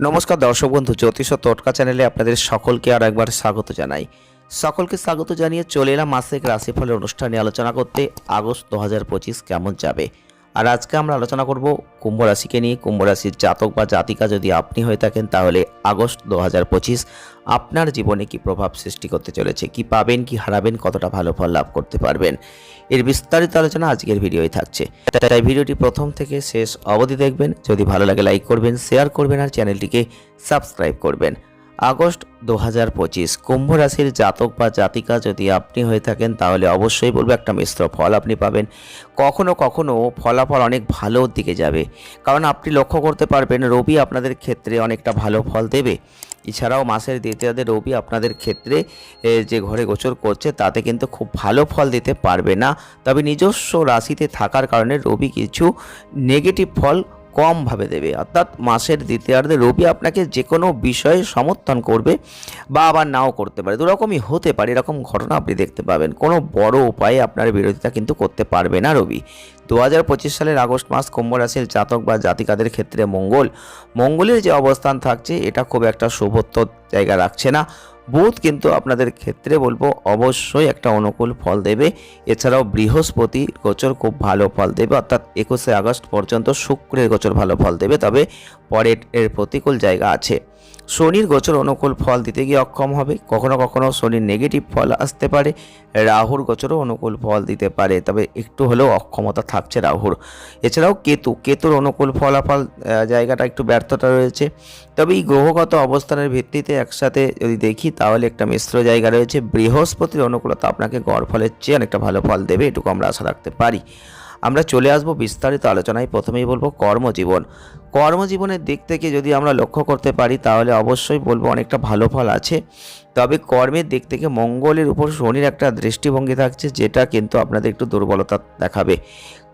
নমস্কার দর্শক বন্ধু, জ্যোতিষ তটকা চ্যানেলে আপনাদের সকলকে আর একবার স্বাগত জানাই। সকলকে স্বাগত জানিয়ে চলে এলাম মাসিক রাশিফলের অনুষ্ঠানে আলোচনা করতে। আগস্ট দু হাজার পঁচিশ কেমন যাবে? আর আজকে আমরা আলোচনা করব কুম্ভ রাশিকে নিয়ে। কুম্ভ রাশির জাতক বা জাতিকা যদি আপনি হয়ে থাকেন, তাহলে আগস্ট দু হাজার পঁচিশ আপনার জীবনে কি প্রভাব সৃষ্টি করতে চলেছে? কি পাবেন, কি হারাবেন, কতটা ভালো ফল লাভ করতে পারবেন? এর বিস্তারিত আলোচনা আজকের ভিডিওই থাকছে। তাই ভিডিওটি প্রথম থেকে শেষ অবধি দেখবেন। যদি ভালো লাগে, লাইক করবেন, শেয়ার করবেন, আর চ্যানেলটিকে সাবস্ক্রাইব করবেন। আগস্ট দু হাজার পঁচিশ। কুম্ভ রাশির জাতক বা জাতিকা যদি আপনি হয়ে থাকেন, তাহলে অবশ্যই বলব একটা মিশ্র ফল আপনি পাবেন। কখনো কখনো ফলাফল অনেক ভালো দিকে যাবে। কারণ আপনি লক্ষ্য করতে পারবেন, রবি আপনাদের ক্ষেত্রে অনেকটা ভালো ফল দেবে। এছাড়াও মাসের দ্বিতীয়াতে রবি আপনাদের ক্ষেত্রে যে ঘরে গোচর করছে, তাতে কিন্তু খুব ভালো ফল দিতে পারবে না। তবে নিজস্ব রাশিতে থাকার কারণে রবি কিছু নেগেটিভ ফল কমভাবে দেবে। অর্থাৎ মাসের দ্বিতীয়ার্ধে রবি আপনাকে যে কোনো বিষয়ে সমর্থন করবে বা আবার নাও করতে পারে। দুরকমই হতে পারে, এরকম ঘটনা আপনি দেখতে পাবেন। কোনো বড় উপায়ে আপনার বিরোধিতা কিন্তু করতে পারবে না রবি। দু হাজার পঁচিশ সালের আগস্ট মাস কুম্ভ রাশির জাতক বা জাতিকাদের ক্ষেত্রে মঙ্গল। মঙ্গলের যে অবস্থান থাকছে, এটা খুব একটা শুভত্ব জায়গা রাখছে না। বুধ কিন্তু আপনাদের ক্ষেত্রে বলব, অবশ্যই একটা অনুকূল ফল দেবে। এছাড়াও বৃহস্পতি গোচর খুব ভালো ফল দেবে, অর্থাৎ একুশে আগস্ট পর্যন্ত শুক্রের গোচর ভালো ফল দেবে, তবে পরের এর প্রতিকূল জায়গা আছে। শনির গোচর অনুকূল ফল দিতে গিয়ে অক্ষম হবে। কখনো কখনো শনির নেগেটিভ ফল আসতে পারে, রাহুর গোচরও অনুকূল ফল দিতে পারে, তবে একটু হলেও অক্ষমতা থাকছে রাহুর। এছাড়াও কেতু, কেতুর অনুকূল ফলাফল জায়গাটা একটু ব্যর্থতা রয়েছে। তবে এই গ্রহগত অবস্থানের ভিত্তিতে একসাথে যদি দেখি, তাহলে একটা মিশ্র জায়গা রয়েছে। বৃহস্পতির অনুকূলতা আপনাকে গড় ফলের চেয়ে অনেকটা ভালো ফল দেবে, এটুকু আমরা আশা রাখতে পারি। আমরা চলে আসব বিস্তারিত আলোচনায়। প্রথমেই বলব কর্মজীবন। কর্মজীবনের দিক থেকে যদি আমরা লক্ষ্য করতে পারি, তাহলে অবশ্যই বলব অনেকটা ভালো ফল আছে। তবে কর্মের দিক থেকে মঙ্গলের উপর শনির একটা দৃষ্টিভঙ্গি থাকছে, যেটা কিন্তু আপনাদের একটু দুর্বলতা দেখাবে।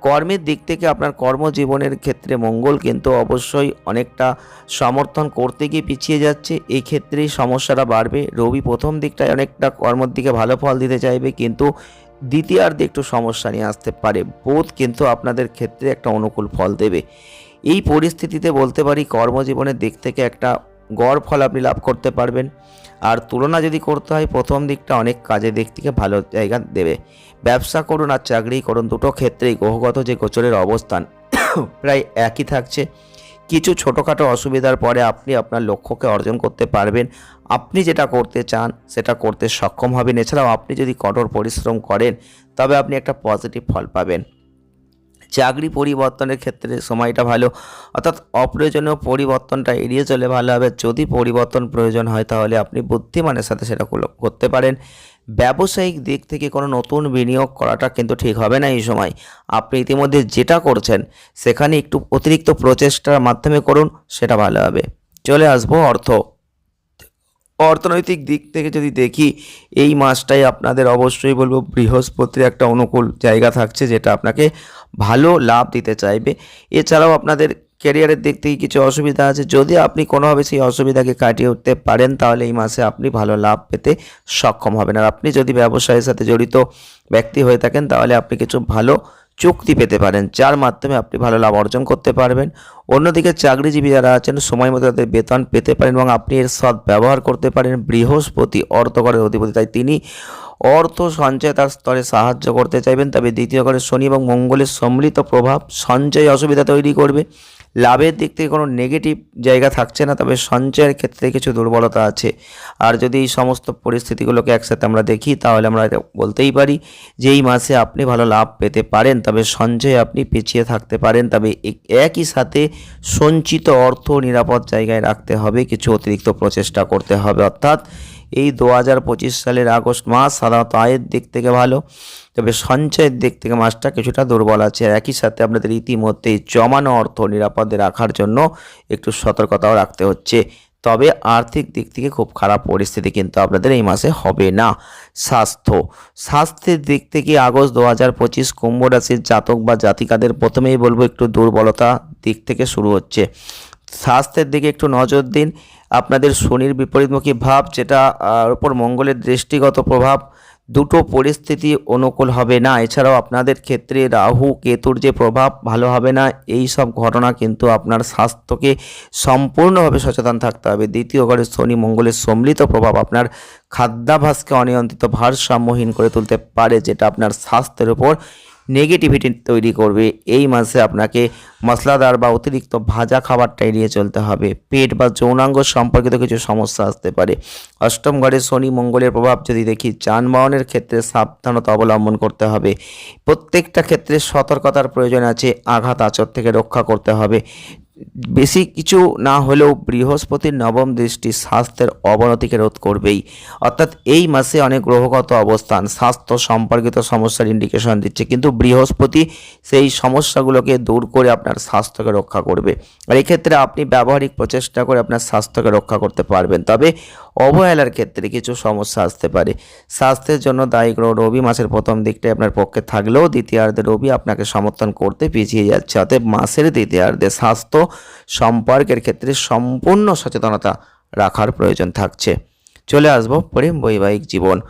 কর্মের দিক থেকে আপনার কর্মজীবনের ক্ষেত্রে মঙ্গল কিন্তু অবশ্যই অনেকটা সমর্থন করতে গিয়ে পিছিয়ে যাচ্ছে। এই ক্ষেত্রেই সমস্যাটা বাড়বে। রবি প্রথম দিকটায় অনেকটা কর্মের দিকে ভালো ফল দিতে চাইবে, কিন্তু দ্বিতীয়ার্ধে একটু সমস্যা নিয়ে আসতে পারে। বোধ কিন্তু আপনাদের ক্ষেত্রে একটা অনুকূল ফল দেবে। এই পরিস্থিতিতে বলতে পারি কর্মজীবনের দিক থেকে একটা গড় ফল আপনি লাভ করতে পারবেন। আর তুলনা যদি করতে হয়, প্রথম দিকটা অনেক কাজের দিক থেকে ভালো জায়গা দেবে। ব্যবসা করুন আর চাকরি করুন, দুটো ক্ষেত্রেই, গ্রহগত যে গোচরের অবস্থান, প্রায় একই থাকছে। কিছু ছোটোখাটো অসুবিধার পরে আপনি আপনার লক্ষ্যকে অর্জন করতে পারবেন। আপনি যেটা করতে চান, সেটা করতে সক্ষম হবেন। এছাড়াও আপনি যদি কঠোর পরিশ্রম করেন, তবে আপনি একটা পজিটিভ ফল পাবেন। চাকরি পরিবর্তনের ক্ষেত্রে সময়টা ভালো, অর্থাৎ অপ্রয়োজনীয় পরিবর্তনটা এড়িয়ে চলে ভালো হবে। যদি পরিবর্তন প্রয়োজন হয়, তাহলে আপনি বুদ্ধিমানের সাথে সেটা করতে পারেন। ব্যবসায়িক দিক থেকে কোনো নতুন বিনিয়োগ করাটা কিন্তু ঠিক হবে না এই সময়। আপনি ইতিমধ্যে যেটা করছেন, সেখানে একটু অতিরিক্ত প্রচেষ্টার মাধ্যমে করুন, সেটা ভালো হবে। চলে আসব অর্থ। অর্থনৈতিক দিক থেকে যদি দেখি, এই মাসটাই আপনাদের অবশ্যই বলব বৃহস্পতির একটা অনুকূল জায়গা থাকছে, যেটা আপনাকে ভালো লাভ দিতে চাইবে। এছাড়াও আপনাদের ক্যারিয়ারের দিক থেকে কিছু অসুবিধা আছে। যদি আপনি কোনোভাবে সেই অসুবিধাকে কাটিয়ে উঠতে পারেন, তাহলে এই মাসে আপনি ভালো লাভ পেতে সক্ষম হবেন। আর আপনি যদি ব্যবসায়ের সাথে জড়িত ব্যক্তি হয়ে থাকেন, তাহলে আপনি কিছু ভালো চুক্তি পেতে পারেন, যার মাধ্যমে আপনি ভালো লাভ অর্জন করতে পারবেন। অন্যদিকে চাকরিজীবী যারা আছেন, সময় মতো তাদের বেতন পেতে পারেন এবং আপনি এর সৎ ব্যবহার করতে পারেন। বৃহস্পতি অর্থকরের অধিপতি, তাই তিনি অর্থ সঞ্চয় তার স্তরে সাহায্য করতে চাইবেন। তবে দ্বিতীয় ঘরে শনি এবং মঙ্গলের সম্মিলিত প্রভাব সঞ্চয় অসুবিধা তৈরি করবে। লাভের দিক থেকে কোনো নেগেটিভ জায়গা থাকছে না, তবে সঞ্চয়ের ক্ষেত্রে কিছু দুর্বলতা আছে। আর যদি এই সমস্ত পরিস্থিতিগুলোকে একসাথে আমরা দেখি, তাহলে আমরা বলতেই পারি যে এই মাসে আপনি ভালো লাভ পেতে পারেন, তবে সঞ্চয়ে আপনি পিছিয়ে থাকতে পারেন। তবে একই সাথে সঞ্চিত অর্থ নিরাপদ জায়গায় রাখতে হবে, কিছু অতিরিক্ত প্রচেষ্টা করতে হবে। অর্থাৎ এই দু হাজার পঁচিশ সালের আগস্ট মাস সাধারণত আয়ের দিক থেকে ভালো, তবে সঞ্চয়ের দিক থেকে মাসটা কিছুটা দুর্বল আছে। আর একই সাথে আপনাদের ইতিমধ্যেই জমানো অর্থ নিরাপদে রাখার জন্য একটু সতর্কতাও রাখতে হচ্ছে। তবে আর্থিক দিক থেকে খুব খারাপ পরিস্থিতি কিন্তু আপনাদের এই মাসে হবে না। স্বাস্থ্য, স্বাস্থ্যের দিক থেকে আগস্ট দু হাজার পঁচিশ কুম্ভ জাতক বা জাতিকাদের প্রথমেই বলব একটু দুর্বলতা দিক থেকে শুরু হচ্ছে। স্বাস্থ্যের দিকে একটু নজর দিন। আপনাদের শনির বিপরীতমুখী ভাব, যেটা উপর মঙ্গলের দৃষ্টিগত প্রভাব, দুটো পরিস্থিতি অনুকূল হবে না। এছাড়াও আপনাদের ক্ষেত্রে রাহু, কেতুর যে প্রভাব, ভালো হবে না। এই সব ঘটনা কিন্তু আপনার স্বাস্থ্যকে সম্পূর্ণভাবে সচেতন থাকতে হবে। দ্বিতীয় ঘরে শনি মঙ্গলের সম্মিলিত প্রভাব আপনার খাদ্যাভাসকে অনিয়ন্ত্রিত ভারসাম্যহীন করে তুলতে পারে, যেটা আপনার স্বাস্থ্যের উপর নেগেটিভিটি তৈরি করবে। এই মাসে আপনাকে মশলাদার বা অতিরিক্ত ভাজা খাবারটা এড়িয়ে চলতে হবে। পেট বা যৌনাঙ্গ সম্পর্কিত কিছু সমস্যা আসতে পারে। অষ্টম ঘরে শনি মঙ্গলের প্রভাব যদি দেখি, যানবাহনের ক্ষেত্রে সাবধানতা অবলম্বন করতে হবে। প্রত্যেকটা ক্ষেত্রে সতর্কতার প্রয়োজন আছে, আঘাত আচর থেকে রক্ষা করতে হবে। বেশি কিছু না হলেও বৃহস্পতির নবম দৃষ্টি স্বাস্থ্যের অবনতিকে রোধ করবেই। অর্থাৎ এই মাসে অনেক গ্রহগত অবস্থান স্বাস্থ্য সম্পর্কিত সমস্যার ইন্ডিকেশন দিচ্ছে। কিন্তু বৃহস্পতি সেই সমস্যাগুলোকে দূর করে আপনার স্বাস্থ্যকে রক্ষা করবে। আর এক্ষেত্রে আপনি ব্যবহারিক প্রচেষ্টা করে আপনার স্বাস্থ্যকে রক্ষা করতে পারবেন। তবে অবহেলার ক্ষেত্রে কিছু সমস্যা আসতে পারে। স্বাস্থ্যের জন্য দায়ী গ্রহ রবি মাসের প্রথম দিকটায় আপনার পক্ষে থাকলেও দ্বিতীয়ার্ধে রবি আপনাকে সমর্থন করতে পিছিয়ে যাচ্ছে। অতএব মাসের দ্বিতীয়ার্ধে স্বাস্থ্য সম্পর্কের ক্ষেত্রে সম্পূর্ণ সচেতনতা রাখার প্রয়োজন থাকছে। চলে আসব প্রেম বৈবাহিক জীবন।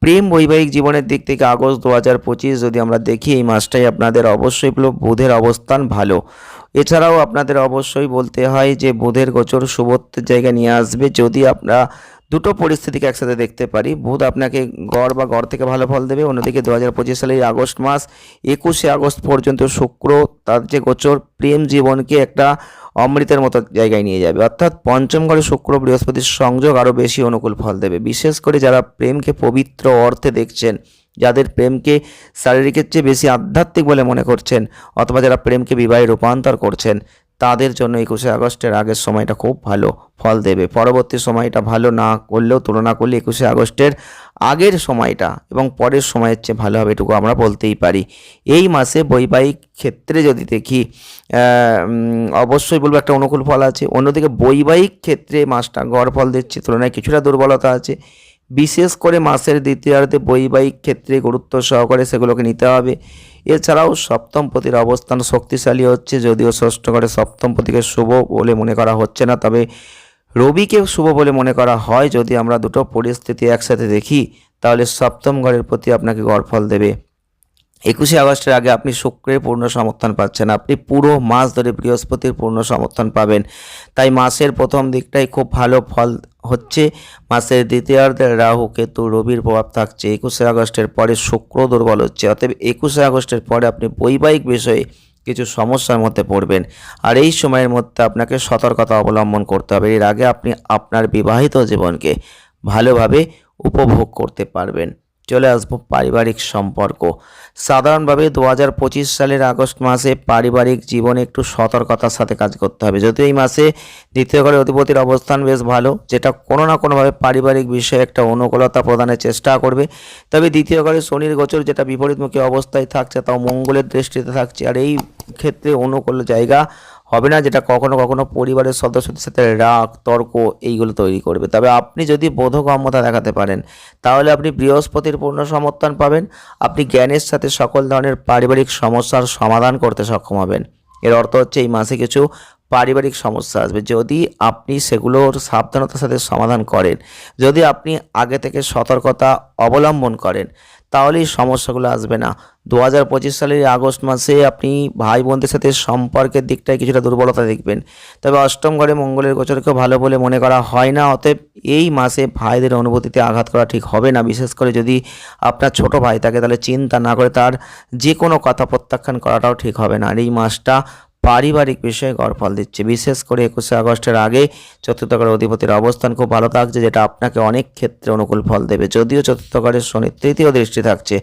প্রেম বৈবাহিক জীবনের দিক থেকে আগস্ট দু হাজার পঁচিশ যদি আমরা দেখি, এই মাসটাই আপনাদের অবশ্যই বুধের অবস্থান ভালো। এছাড়াও আপনাদের অবশ্যই বলতে হয় যে বুধের গোচর শুভত্বের জায়গায় নিয়ে আসবে। যদি আমরা দুটো পরিস্থিতিকে একসাথে দেখতে পারি। বুধ আপনাকে গড় বা গড় থেকে ভালো ফল দেবে। অন্যদিকে দু হাজার পঁচিশ সালের আগস্ট মাস, একুশে আগস্ট পর্যন্ত শুক্র তার যে গোচর, প্রেম জীবনকে একটা অমৃতের মতো জায়গায় নিয়ে যাবে। অর্থাৎ পঞ্চম ঘরে শুক্র বৃহস্পতির সংযোগ আরও বেশি অনুকূল ফল দেবে। বিশেষ করে যারা প্রেমকে পবিত্র অর্থে দেখছেন, যাদের প্রেমকে শারীরিকের চেয়ে বেশি আধ্যাত্মিক বলে মনে করছেন, অথবা যারা প্রেমকে বিবাহে রূপান্তর করছেন তাদের জন্য একুশে আগস্টের আগের সময়টা খুব ভালো ফল দেবে। পরবর্তী সময়টা ভালো না করলেও, তুলনা করলে একুশে আগস্টের আগের সময়টা এবং পরের সময়ের চেয়ে ভালো হবে এটুকু আমরা বলতেই পারি। এই মাসে বৈবাহিক ক্ষেত্রে যদি দেখি অবশ্যই বলব একটা অনুকূল ফল আছে। অন্যদিকে বৈবাহিক ক্ষেত্রে মাসটা গড় ফল দিচ্ছে, তুলনায় কিছুটা দুর্বলতা আছে। বিশেষ করে মাসের দ্বিতীয়ার্ধে বৈবাহিক ক্ষেত্রে গুরুত্ব সহকারে সেগুলোকে নিতে হবে। এছাড়াও সপ্তম পতির অবস্থান শক্তিশালী হচ্ছে যদিও ষষ্ঠ ঘরে সপ্তম পতিকে শুভ বলে মনে করা হচ্ছে না, তবে রবিকে শুভ বলে মনে করা হয়। যদি আমরা দুটো পরিস্থিতি একসাথে দেখি, তাহলে সপ্তম ঘরের প্রতি আপনাকে গড়ফল দেবে। একুশে আগস্টের আগে আপনি শুক্রের পূর্ণ সমর্থন পাচ্ছেন। আপনি পুরো মাস ধরে বৃহস্পতির পূর্ণ সমর্থন পাবেন। তাই মাসের প্রথম দিকটাই খুব ভালো ফল হচ্ছে। মাসের দ্বিতীয়ার্ধে রাহু, কেতু, রবির প্রভাব থাকছে। একুশে আগস্টের পরে শুক্র দুর্বল হচ্ছে। অতএব একুশে আগস্টের পরে আপনি বৈবাহিক বিষয়ে কিছু সমস্যার মধ্যে পড়বেন। আর এই সময়ের মধ্যে আপনাকে সতর্কতা অবলম্বন করতে হবে। এর আগে আপনি আপনার বিবাহিত জীবনকে ভালোভাবে উপভোগ করতে পারবেন। চলে আসব পারিবারিক সম্পর্ক। সাধারণভাবে দু হাজার পঁচিশ সালের আগস্ট মাসে পারিবারিক জীবনে একটু সতর্কতার সাথে কাজ করতে হবে। যদিও এই মাসে দ্বিতীয় ঘরে অধিপতির অবস্থান বেশ ভালো, যেটা কোনো না কোনোভাবে পারিবারিক বিষয়ে একটা অনুকূলতা প্রদানের চেষ্টা করবে। তবে দ্বিতীয় ঘরে শনির গোচর যেটা বিপরীতমুখী অবস্থায় থাকছে, তাও মঙ্গলের দৃষ্টিতে থাকছে। আর এই ক্ষেত্রে অনুকূল জায়গা হবে না যেটা কখনো কখনো পরিবারের সদস্যদের সাথে রাগ, তর্ক এইগুলো তৈরি করবে। তবে আপনি যদি বোধগম্যতা দেখাতে পারেন, তাহলে আপনি বৃহস্পতির পূর্ণ সমর্থন পাবেন। আপনি জ্ঞানের সাথে সকল ধরনের পারিবারিক সমস্যার সমাধান করতে সক্ষম হবেন। এর অর্থ হচ্ছে এই মাসে কিছু পারিবারিক সমস্যা আসবে। যদি আপনি সেগুলোর সাবধানতার সাথে সমাধান করেন, যদি আপনি আগে থেকে সতর্কতা অবলম্বন করেন তাহলে সমস্যাগুলো আসবে না। দু হাজার পঁচিশ সালের আগস্ট মাসে আপনি ভাই বোনদের সাথে সম্পর্কের দিকটায় কিছুটা দুর্বলতা দেখবেন। তবে অষ্টম ঘরে মঙ্গলের গোচরকেও ভালো বলে মনে করা হয় না, অতএব এই মাসে ভাইদের অনুভূতিতে আঘাত করা ঠিক হবে না। বিশেষ করে যদি আপনার ছোট ভাই থাকে, তাহলে চিন্তা না করে তার যে কোনো কথা প্রত্যাখ্যান করাটাও ঠিক হবে না। আর এই মাসটা পারিবারিক বিষয়ে গড়ফল দিচ্ছে। বিশেষ করে একুশে আগস্টের আগে চতুর্থ ঘরের অধিপতির অবস্থান খুব ভালো থাকছে, যেটা আপনাকে অনেক ক্ষেত্রে অনুকূল ফল দেবে। যদিও চতুর্থ ঘরের শনি তৃতীয় দৃষ্টি থাকছে,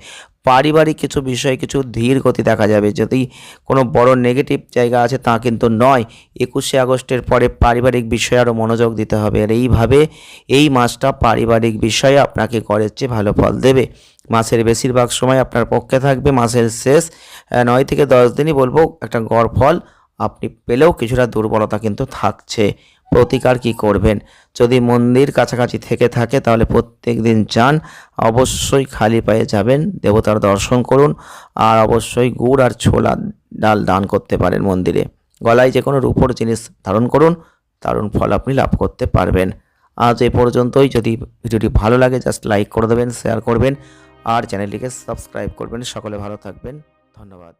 পারিবারিক কিছু বিষয়ে কিছু ধীর গতি দেখা যাবে। যদি কোনো বড় নেগেটিভ জায়গা আছে, তা কিন্তু নয়, একুশে আগস্টের পরে পারিবারিক বিষয়ে আরও মনোযোগ দিতে হবে। আর এইভাবে এই মাসটা পারিবারিক বিষয়ে আপনাকে গড়ের চেয়ে ভালো ফল দেবে। মাসের বেশিরভাগ সময় আপনার পক্ষে থাকবে, মাসের শেষ নয় থেকে দশ দিনই বলব একটা গড় ফল আপনি পেলেও কিছুটা দুর্বলতা কিন্তু থাকছে। প্রতিকার কি করবেন? যদি মন্দির কাছাকাছি থেকে থাকে তাহলে প্রত্যেক দিন যান, অবশ্যই খালি পায়ে যাবেন, দেবতার দর্শন করুন আর অবশ্যই গুড় আর ছোলা ডাল দান করতে পারেন মন্দিরে। গলায় যে কোনো রূপোর জিনিস ধারণ করুন, দারুণ ফল আপনি লাভ করতে পারবেন। আজ এ পর্যন্তই। যদি ভিডিওটি ভালো লাগে জাস্ট লাইক করে দেবেন শেয়ার করবেন। আর চ্যানেলটিকে সাবস্ক্রাইব করবেন। সকলে ভালো থাকবেন। ধন্যবাদ।